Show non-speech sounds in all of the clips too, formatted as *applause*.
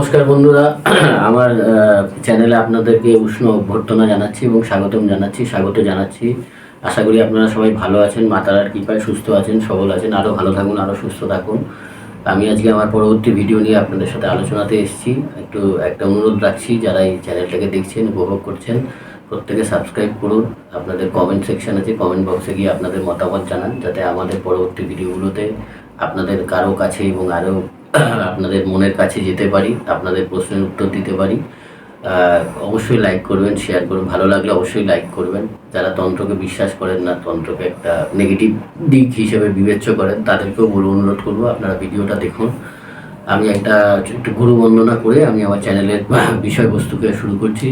নমস্কার বন্ধুরা। *clears throat* আমার চ্যানেলে আপনাদেরকে উষ্ণ অভ্যর্থনা জানাচ্ছি এবং স্বাগতম জানাচ্ছি, স্বাগত জানাচ্ছি। আশা করি আপনারা সবাই ভালো আছেন মাতারার কৃপায় সুস্থ আছেন, সবল আছেন আরও ভালো থাকুন আরও সুস্থ থাকুন। আমি আজকে আমার পরবর্তী ভিডিও নিয়ে আপনাদের সাথে আলোচনাতে এসেছি। একটু, একটা অনুরোধ রাখছি, যারা এই চ্যানেলটাকে দেখছেন, উপভোগ করছেন, প্রত্যেকে সাবস্ক্রাইব করুন। আপনাদের কমেন্ট সেকশন আছে কমেন্ট বক্সে গিয়ে আপনাদের মতামত জানান, যাতে আমাদের পরবর্তী ভিডিওগুলোতে আপনাদের কারও কাছে এবং আরও আপনাদের মনের কাছে যেতে পারি, আপনাদের প্রশ্নের উত্তর দিতে পারি। অবশ্যই লাইক করবেন শেয়ার করবেন ভালো লাগলে অবশ্যই লাইক করবেন। যারা তন্ত্রকে বিশ্বাস করেন না, তন্ত্রকে একটা নেগেটিভ দিক হিসেবে বিবেচ্য করেন, তাদেরকেও বলে অনুরোধ করব, আপনারা ভিডিওটা দেখুন। আমি একটা একটু গুরু বন্দনা করে আমি আমার চ্যানেলের বিষয়বস্তুকে শুরু করছি।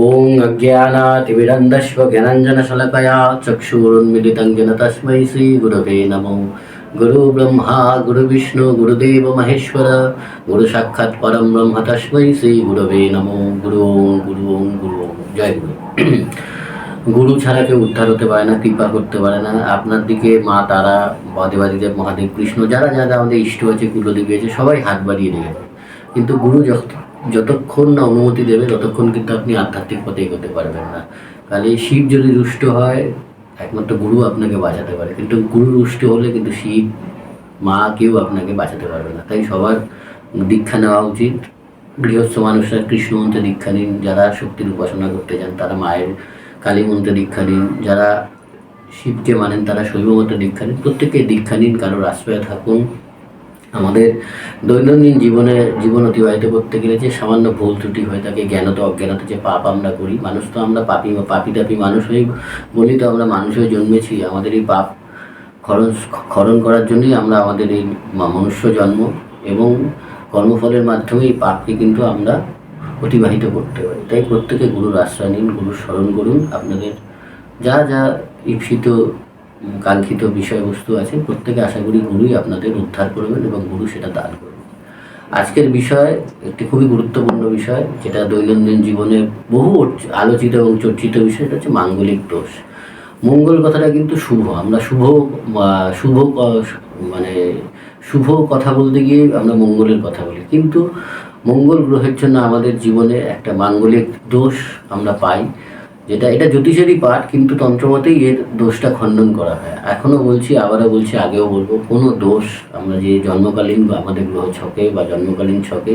ওং অজ্ঞানাতি বিরন্দস্ব জ্ঞানাঞ্জন শলাকয়া চক্ষুরুন্মিলিতং যেন তস্मै শ্রী গুরবে নমো। গুরু ব্রহ্মা, গুরু বিষ্ণু, গুরুদেব মহেশ্বর, গুরু সাক্ষাৎ পরম ব্রহ্ম তস্मै শ্রী গুরবে নমো। গুরু গুরু গুরু জয় গুরু। গুরু ছাড়া কেউ উদ্ধার হতে পারে না, কৃপা করতে পারে না। আপনার দিকে মা, তারা বাদেবাদীদেব মহাদেব কৃষ্ণ, যারা যারা আমাদের ইষ্ট আছে, কুলদেবী আছে, সবাই হাত বাড়িয়ে দেবে। কিন্তু গুরু যত যতক্ষণ না অনুমতি দেবে, ততক্ষণ কিন্তু আপনি আধ্যাত্মিক পথে এগোতে পারবেন না। তাহলে শিব যদি রুষ্ট হয় একমাত্র গুরু আপনাকে বাঁচাতে পারে। কিন্তু গুরু রুষ্ট হলে কিন্তু শিব, মা কেউ আপনাকে বাঁচাতে পারবে না। তাই সবার দীক্ষা নেওয়া উচিত। গৃহস্থ মানুষরা কৃষ্ণ মন্ত্রে দীক্ষা নিন। যারা শক্তির উপাসনা করতে চান, তারা মায়ের কালী মন্ত্রে দীক্ষা নিন। যারা শিবকে মানেন, তারা শৈব মন্ত্রে দীক্ষা নিন। প্রত্যেকে দীক্ষা নিন, কারোর আশ্রয়ে থাকুন। আমাদের দৈনন্দিন জীবনে জীবন অতিবাহিত করতে গেলে যে সামান্য ভুল ত্রুটি হয়ে থাকে জ্ঞানত অজ্ঞানত যে পাপ আমরা করি মানুষ তো আমরা পাপি পাপি তাপি মানুষ হয়ে বলি তো আমরা মানুষ হয়ে জন্মেছি। আমাদের এই পাপ খরণ খরণ করার জন্যই আমরা আমাদের এই মনুষ্য জন্ম এবং কর্মফলের মাধ্যমে এই পাপকে কিন্তু আমরা অতিবাহিত করতে পারি। তাই প্রত্যেকে গুরুর আশ্রয় নিন গুরুর স্মরণ করুন। আপনাদের যা যা ঈপ্সিত উম, কাঙ্ক্ষিত বিষয়বস্তু আছে, প্রত্যেকে আশা করি গুরুই আপনাদের উদ্ধার করবেন এবং গুরু সেটা দান করবেন। আজকের বিষয় একটি খুবই গুরুত্বপূর্ণ বিষয়, যেটা দৈনন্দিন জীবনে বহু আলোচিত এবং চর্চিত বিষয় হচ্ছে মাঙ্গলিক দোষ। মঙ্গল কথাটা কিন্তু শুভ। আমরা শুভ শুভ মানে শুভ কথা বলতে গিয়ে আমরা মঙ্গলের কথা বলি। কিন্তু মঙ্গল গ্রহের জন্য আমাদের জীবনে একটা মাঙ্গলিক দোষ আমরা পাই। যেটা এটা জ্যোতিষেরই পাঠ, কিন্তু তন্ত্রমতেই এর দোষটা খণ্ডন করা হয়। এখনও বলছি, আবারও বলছি, আগেও বলব, কোনো দোষ আমরা যে জন্মকালীন বা আমাদের গ্রহ ছকে বা জন্মকালীন ছকে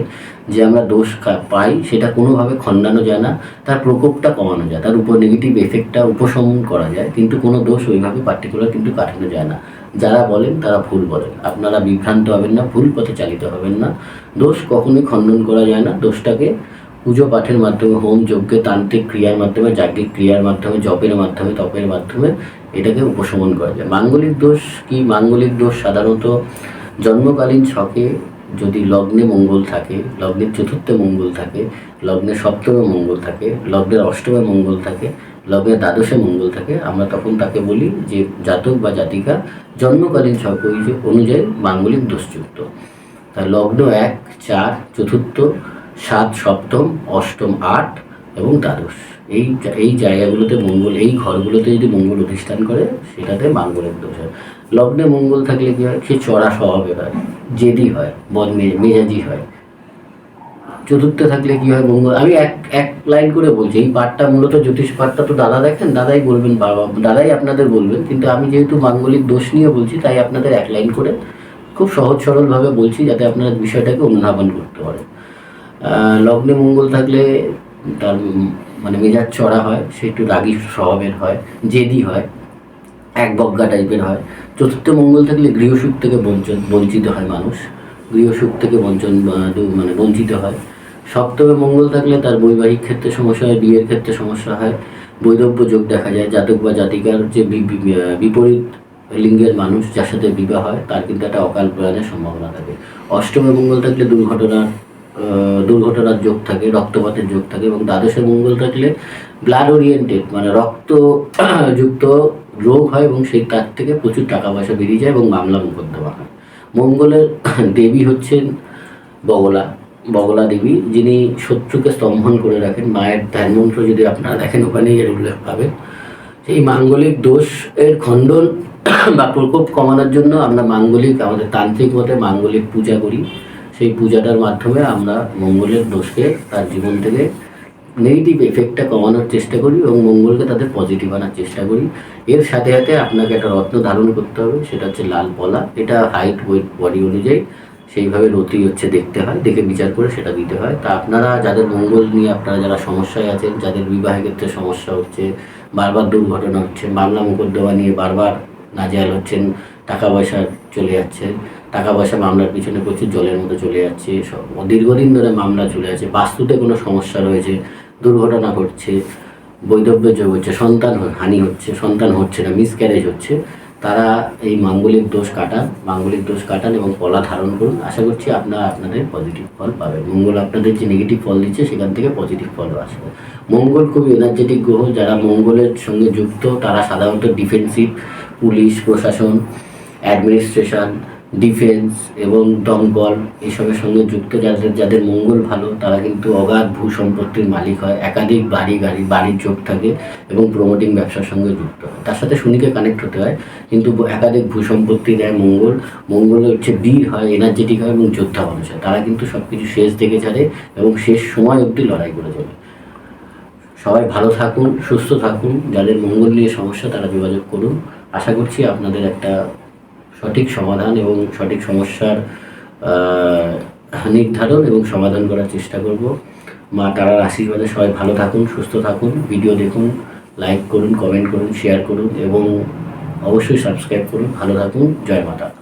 যে আমরা দোষ পাই, সেটা কোনোভাবে খণ্ডানো যায় না। তার প্রকোপটা কমানো যায়, তার উপর নেগেটিভ এফেক্টটা উপশমন করা যায়, কিন্তু কোনো দোষ ওইভাবে পার্টিকুলার কিন্তু কাটানো যায় না। যারা বলেন, তারা ভুল বলেন। আপনারা বিভ্রান্ত হবেন না, ভুল পথে চালিত হবেন না। দোষ কখনোই খণ্ডন করা যায় না। দোষটাকে পুজো পাঠের মাধ্যমে, হোম যজ্ঞে, তান্ত্রিক ক্রিয়ার মাধ্যমে জাগিক ক্রিয়ার মাধ্যমে, জপের মাধ্যমে, তপের মাধ্যমে এটাকে উপশমন করা যায়। মাঙ্গলিক দোষ কি? মাঙ্গলিক দোষ সাধারণত জন্মকালীন ছকে যদি লগ্নে মঙ্গল থাকে লগ্নের চতুর্থে মঙ্গল থাকে লগ্নের সপ্তমে মঙ্গল থাকে লগ্নের অষ্টমে মঙ্গল থাকে লগ্নের দ্বাদশে মঙ্গল থাকে, আমরা তখন তাকে বলি যে জাতক বা জাতিকা জন্মকালীন ছক অনুযায়ী মাঙ্গলিক দোষযুক্ত। তার লগ্ন এক, চার, চতুর্থ সাত সপ্তম, অষ্টম আট এবং দ্বাদশ। এই এই জায়গাগুলোতে মঙ্গল, এই ঘরগুলোতে যদি মঙ্গল অধিষ্ঠান করে, সেটাতে মাঙ্গলিক দোষ হয়। লগ্নে মঙ্গল থাকলে কি হয়? সে চড়া স্বভাবের হয়, জেদি হয়, বদ মেজাজি হয়। চতুর্থে থাকলে কি হয় মঙ্গল? আমি এক এক লাইন করে বলছি, এই পাঠটা মূলত জ্যোতিষ পাঠটা তো দাদা দেখেন, দাদাই বলবেন বাবা, দাদাই আপনাদের বলবেন, কিন্তু আমি যেহেতু মাঙ্গলিক দোষ নিয়ে বলছি, তাই আপনাদের এক লাইন করে খুব সহজ সরলভাবে বলছি, যাতে আপনারা বিষয়টাকে অনুধাবন করতে পারেন। লগ্নে মঙ্গল থাকলে তার মানে মেজাজ চড়া হয়, সে একটু রাগী স্বভাবের হয়, জেদি হয়, এক বজ্ঞা টাইপের হয়। চতুর্থ মঙ্গল থাকলে গৃহসুখ থেকে বঞ্চন, বঞ্চিত হয় মানুষ। গৃহসুখ থেকে বঞ্চন মানে বঞ্চিত হয়। সপ্তমে মঙ্গল থাকলে তার বৈবাহিক ক্ষেত্রে সমস্যা হয়, বিয়ের ক্ষেত্রে সমস্যা হয়। বৈধব্য যোগ দেখা যায়, জাতক বা জাতিকার যে বিপরীত লিঙ্গের মানুষ যার সাথে বিবাহ হয়, তার কিন্তু একটা অকাল প্রয়াণের সম্ভাবনা থাকে। অষ্টমে মঙ্গল থাকলে দুর্ঘটনার দুর্ঘটনার যোগ থাকে, রক্তপাতের যোগ থাকে এবং দ্বাদশে মঙ্গল থাকলে ব্লাড ওরিয়েন্টেড মানে রক্ত *clears throat* যুক্ত রোগ হয় এবং সেই তার থেকে প্রচুর টাকা পয়সা বেরিয়ে যায় এবং মামলা মোকদ্দমা হয়। মঙ্গলের *clears throat* দেবী হচ্ছেন বগলা বগলা দেবী, যিনি শত্রুকে স্তম্ভন করে রাখেন, মায়ের ধ্যান মন্ত্র যদি আপনারা দেখেন, ওখানেই এর উল্লেখ পাবেন। সেই মাঙ্গলিক দোষ এর খণ্ডন *clears throat* বা প্রকোপ কমানোর জন্য আমরা মাঙ্গলিক, আমাদের তান্ত্রিক মতে মাঙ্গলিক পূজা করি। সেই পূজাটার মাধ্যমে আমরা মঙ্গলের দোষকে তার জীবন থেকে নেগেটিভ এফেক্টটা কমানোর চেষ্টা করি এবং মঙ্গলকে তাদের পজিটিভ আনার চেষ্টা করি। এর সাথে সাথে আপনাকে একটা রত্ন ধারণ করতে হবে, সেটা হচ্ছে লাল পলা। এটা হাইট ওয়েট বডি অনুযায়ী সেইভাবে রতি হচ্ছে দেখতে হয়, দেখে বিচার করে সেটা দিতে হয়। তা আপনারা যাদের মঙ্গল নিয়ে আপনারা যারা সমস্যায় আছেন, যাদের বিবাহের ক্ষেত্রে সমস্যা হচ্ছে, বারবার দুর্ঘটনা হচ্ছে মামলা মোকদ্দমা নিয়ে বারবার নাজেয়াল হচ্ছেন, টাকা পয়সা চলে যাচ্ছে টাকা পয়সা মামলার পিছনে প্রচুর জলের মতো চলে যাচ্ছে, সব দীর্ঘদিন ধরে মামলা চলে যাচ্ছে বাস্তুতে কোনো সমস্যা রয়েছে, দুর্ঘটনা ঘটছে, বৈধব্য যোগ হচ্ছে, সন্তান হানি হচ্ছে, সন্তান হচ্ছে না মিসক্যারেজ হচ্ছে, তারা এই মাঙ্গলিক দোষ কাটান, মাঙ্গলিক দোষ কাটান এবং পলা ধারণ করুন। আশা করছি আপনারা আপনাদের পজিটিভ ফল পাবেন। মঙ্গল আপনাদের যে নেগেটিভ ফল দিচ্ছে, সেখান থেকে পজিটিভ ফলও আসবে। মঙ্গল খুবই এনার্জেটিক গ্রহ, যারা মঙ্গলের সঙ্গে যুক্ত, তারা সাধারণত ডিফেন্সিভ পুলিশ, প্রশাসন অ্যাডমিনিস্ট্রেশন ডিফেন্স এবং দমকল এসবের সঙ্গে যুক্ত যাদের যাদের মঙ্গল ভালো, তারা কিন্তু অগাধ ভূ সম্পত্তির মালিক হয়, একাধিক বাড়ি, গাড়ি, বাড়ির যোগ থাকে এবং প্রমোটিং ব্যবসার সঙ্গে যুক্ত হয়। তার সাথে শনিকে কানেক্ট হতে হয়, কিন্তু একাধিক ভূ সম্পত্তি দেয় মঙ্গল। মঙ্গল হচ্ছে বীর হয় এনার্জেটিক হয় এবং যোদ্ধা মানুষ হয়। তারা কিন্তু সব কিছু শেষ দেখে ছাড়ে এবং শেষ সময় অবধি লড়াই করে চলে। সবাই ভালো থাকুন, সুস্থ থাকুন। যাদের মঙ্গল নিয়ে সমস্যা, তারা যোগাযোগ করুন। আশা করছি আপনাদের একটা সঠিক সমাধান এবং সঠিক সমস্যার নির্ধারণ এবং সমাধান করার চেষ্টা করব। মা তারার আশীর্বাদে সবাই ভালো থাকুন, সুস্থ থাকুন। ভিডিও দেখুন, লাইক করুন, কমেন্ট করুন, শেয়ার করুন এবং অবশ্যই সাবস্ক্রাইব করুন। ভালো থাকুন। জয় মাতা।